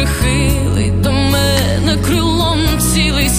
Прихилий до мене крилом цілий